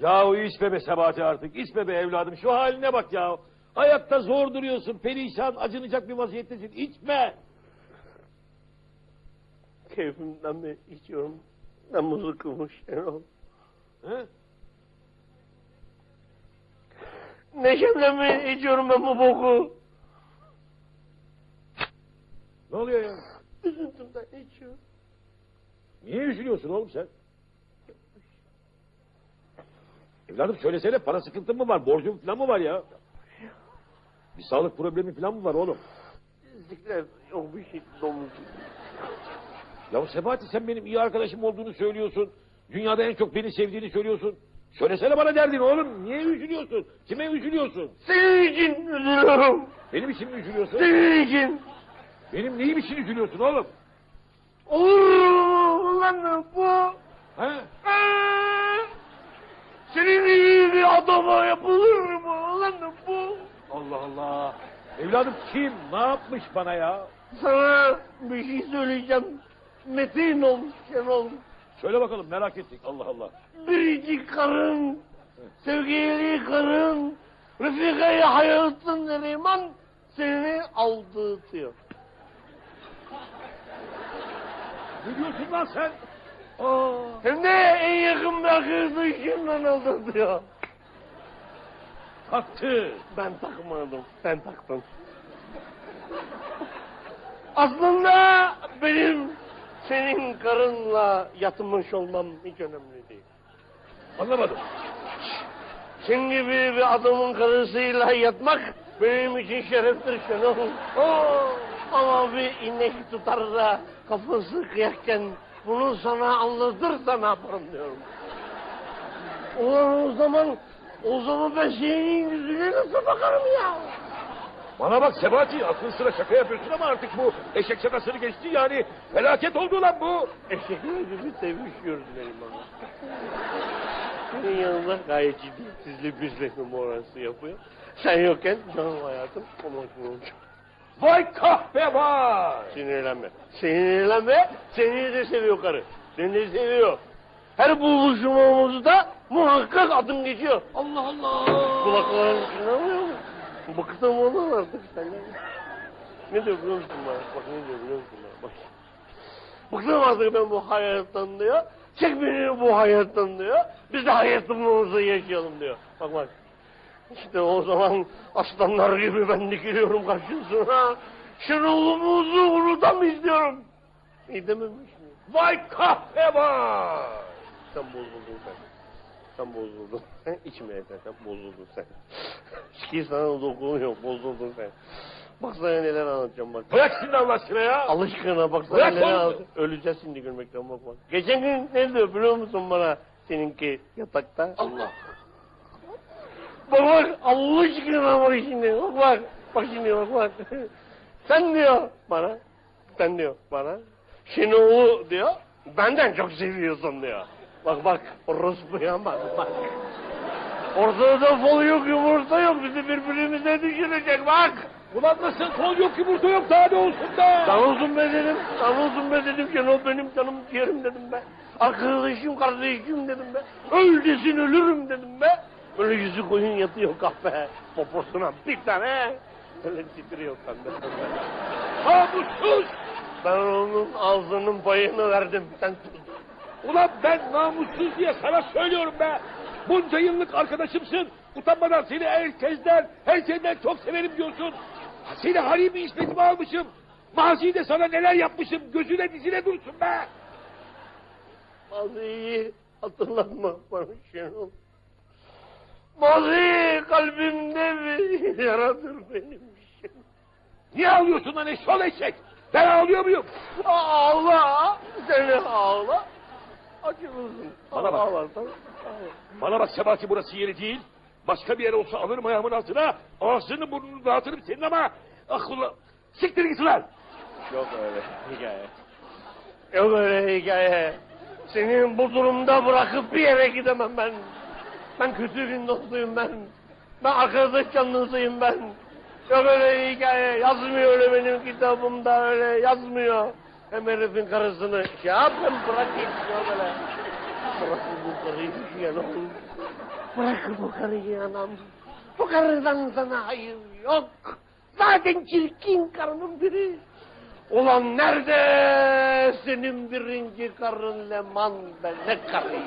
Yahu içme be Sebati artık. İçme be evladım. Şu haline bak ya. Ayakta zor duruyorsun. Perişan, acınacak bir vaziyettesin. İçme. Keyfimden mi içiyorum? Namusu kılmış Şenol. He? Neşemden mi içiyorum ben bu boku? Ne oluyor ya? Üzüntümden içiyorum. Niye üzülüyorsun oğlum sen? Evladım söylesene para sıkıntın mı var? Borcun falan mı var ya? Bir sağlık problemi falan mı var oğlum? Zikret yok bir şey domuz. Ya Sebati sen benim iyi arkadaşım olduğunu söylüyorsun. Dünyada en çok beni sevdiğini söylüyorsun. Söylesene bana derdin oğlum. Niye üzülüyorsun? Kime üzülüyorsun? Senin için üzülüyorum. Benim için mi üzülüyorsun? Senin için. Benim neyim için üzülüyorsun oğlum? Olur mu lan bu? He? Aa! Adama yapılır mı lan bu? Allah Allah. Evladım kim? Ne yapmış bana ya? Sana bir şey söyleyeceğim. Metin ol Şenol. Söyle bakalım merak ettik. Allah Allah. Biricik karın, sevgili karın, Refika'yı hayatın Neriman seni aldatıyor. Ne diyorsun lan sen? Aa, Hem de en yakın bir arkadaşımdan aldatıyor. Taktı. Ben takmadım, sen taktın. Aslında benim senin karınla yatmış olmam hiç önemli değil. Anlamadım. Senin gibi bir adamın karısıyla yatmak benim için şereftir. Oo, ama bir inek tutar da kafası kıyakken bunu sana anlatırsa ne yaparım diyorum. Ulan o zaman, o zaman ben senin yüzüne nasıl bakarım ya? Bana bak Sebati akıl sıra şaka yapıyorsun ama artık bu eşek şakasını geçti yani felaket oldu lan bu. Eşekler gibi sevişiyoruz benim ama. Senin yanında gayet ciddi sizle bizle numarası yapıyor. Sen yokken canım hayatım ona olacak. Vay kahpe vay. Sinirlenme. Sinirlenme. Seni de seviyor karı. Seni de seviyor. Her buluşmamızda muhakkak adım geçiyor. Allah Allah. Kulakların inanmıyor mu? Bıktım ondan artık senden. Ne diyor biliyor musun bana? Bak ne diyor biliyor musun bana? Bak. Bıktım artık ben bu hayattan diyor. Çek beni bu hayattan diyor. Biz de hayatımızı yaşayalım diyor. Bak bak. İşte o zaman aslanlar gibi ben dikiliyorum karşısına. Şenol'umuzu unutamayız diyorum. İyi dememiş mi? Vay kahpe vay. Sen bozuldun sen. Sen bozuldun. Sen içmeye sen, bozuldun sen. Şiki sana dokunuyor, bozuldun sen. Bak sana neler anlatacağım bak. Bırak şimdi Allah aşkına ya. Allah aşkına bak sana Bırak neler anlatacağım. Öleceğiz şimdi gülmekten bak bak. Geçen gün ne diyor biliyor musun bana seninki yatakta? Allah. Bak bak Allah aşkına bak şimdi bak bak. Bak şimdi bak bak. Sen diyor bana. Sen diyor bana. Şenol'u diyor. Benden çok seviyorsun diyor. Bak bak. Orospuya bak bak. Ortada fol yok yumurta yok. Bizi birbirimize düşürecek bak. Ulan nasıl kol yok yumurta yok daha ne olsun be. Sen olsun be dedim. Sen olsun be dedim. Şenol benim canım ciğerim dedim be. Arkadaşım kardeşim dedim be. Öl desin ölürüm dedim be. Böyle yüzü koyun yatıyor kahve. Poposuna bir tane. Öyle titriyor sende. Namussuz. Ben onun ağzının payını verdim. Sen tut. Ulan ben namussuz diye sana söylüyorum be. Bunca yıllık arkadaşımsın. Utanmadan seni herkesten, her şeyden çok severim diyorsun. Seni harimi hizmetime almışım. Mazide sana neler yapmışım. Gözüne dizine dursun be. Maziyi hatırlatma bana Şenol. Mazi kalbimde bir yaradır benim Şenol. Niye ağlıyorsun lan eşşoğlu eşek? Ben ağlıyor muyum? Ağla. Seni ağla. Acımızın. Bana bak. Ağla. Bana bak Sebati burası yeri değil. Başka bir yer olsa alırım ayağımın altına. Ağzını burnunu dağıtırım senin ama. Ah ulan. Siktir git lan. Yok öyle hikaye. Yok öyle hikaye. Senin bu durumda bırakıp bir yere gidemem ben. Ben kötü bir dostuyum ben. Ben arkadaş canlısıyım ben. Yok öyle hikaye. Yazmıyor öyle benim kitabımda öyle yazmıyor. Hem herifin karısını şey yap hem bırak git. Yok öyle. Bırak bu karıyı yanım. Bırak bu karıyı anam. Bu karıdan sana hayır yok. Zaten çirkin karının biri. Ulan nerede senin birinci karın Leman be ne karıyı?